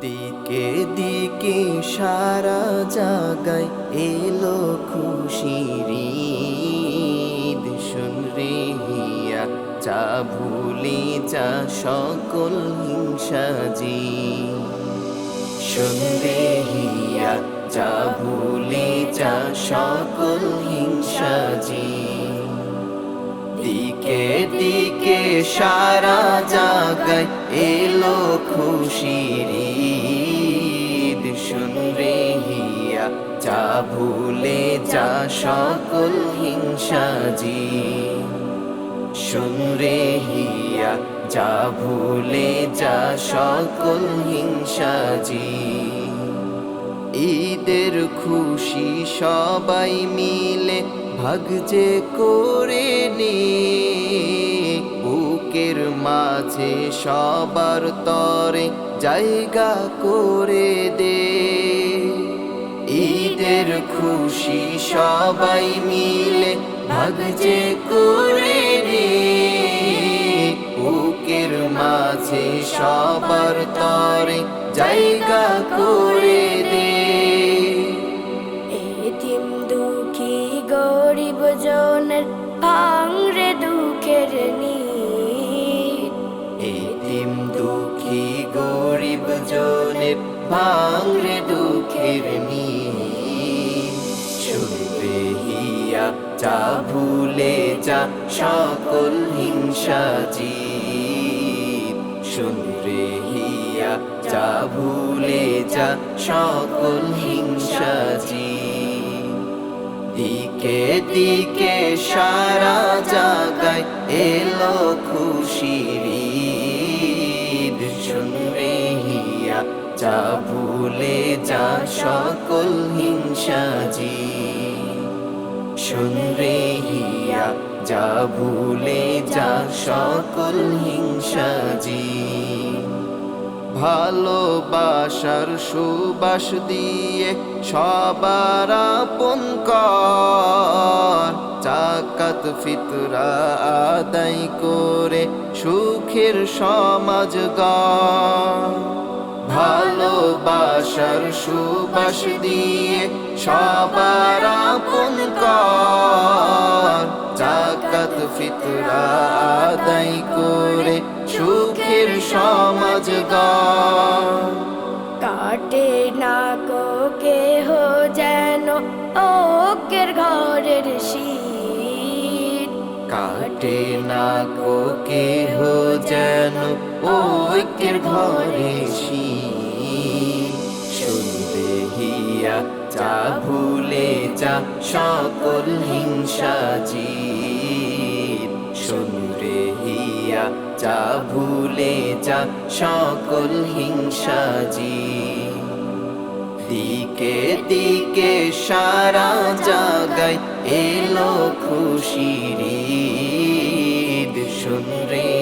দিকে দিকে সারা জাগায় এলো খুশির ঈদ। শুন রে হিয়া চা ভুলে যা সকল হিংসা জি। শুন রে হিয়া চা ভুলে যা সকল হিংসা জি। দিকে দিকে সারা জাগায় এলো খুশির ঈদ, শুন রে হিয়া, যা ভুলে যা সকল হিংসা জি। শুন রে হিয়া, যা ভুলে যা সকল হিংসা জি। ঈদের খুশি সবাই মিলে ভাগ যে করে নে বুকের মাঝে সবার তরে জায়গা করে দে। ঈদের খুশি সবাই মিলে ভাগ যে করে নে বুকের মাঝে সবার তরে জায়গা করে দে। দুঃখী গরিব জনের জনের ভাঙরে দুঃখের শুনবে হিয়া, যা ভুলে যা, সকল হিংসা জি শুনবে হিয়া, যা ভুলে যা, সকল হিংসা জি দিকে দিকে সারা জাগায় এলো খুশির যা ভুলে যা সকল হিংসা জি। শুনবে হিয়া, যা ভুলে যা সকল হিংসা জি। ভালোবাসার সুবাস দিয়ে সবার আপন কর। চাকাত ফিতরা আদায় করে সুখের সমাজ গড়। ভালোবাসার সুবাস দিয়ে সবার আপন কর। জাকাত ফিতরা আদায় করে সুখের সমাজ কাটে না কো কেহ যেন ওকের ঘরের শীত। কাটে না কো কেহ যেন ঐক্যের ঘরে শীত। শুনবে হিয়া যা ভুলে যা, সকল হিংসা জি শুনবে হিয়া যা ভুলে যা, সকল হিংসা জি দিকে দিকে সারা জাগায় এলো খুশির ঈদ। শুন রে হিয়া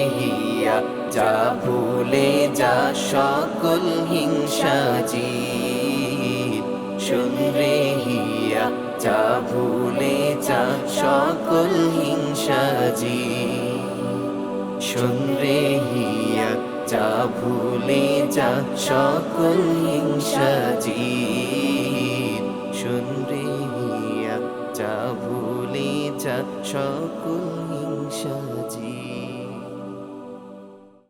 যা ভুলে যা সকল হিংসা জি শুনরে হিয়া, যা ভুলে যা সকল হিংসা জি শুন রে হিয়া, যা ভুলে যা সকল হিংসা জি শুন রে হিয়া, যা ভুলে যা সকল হিংসা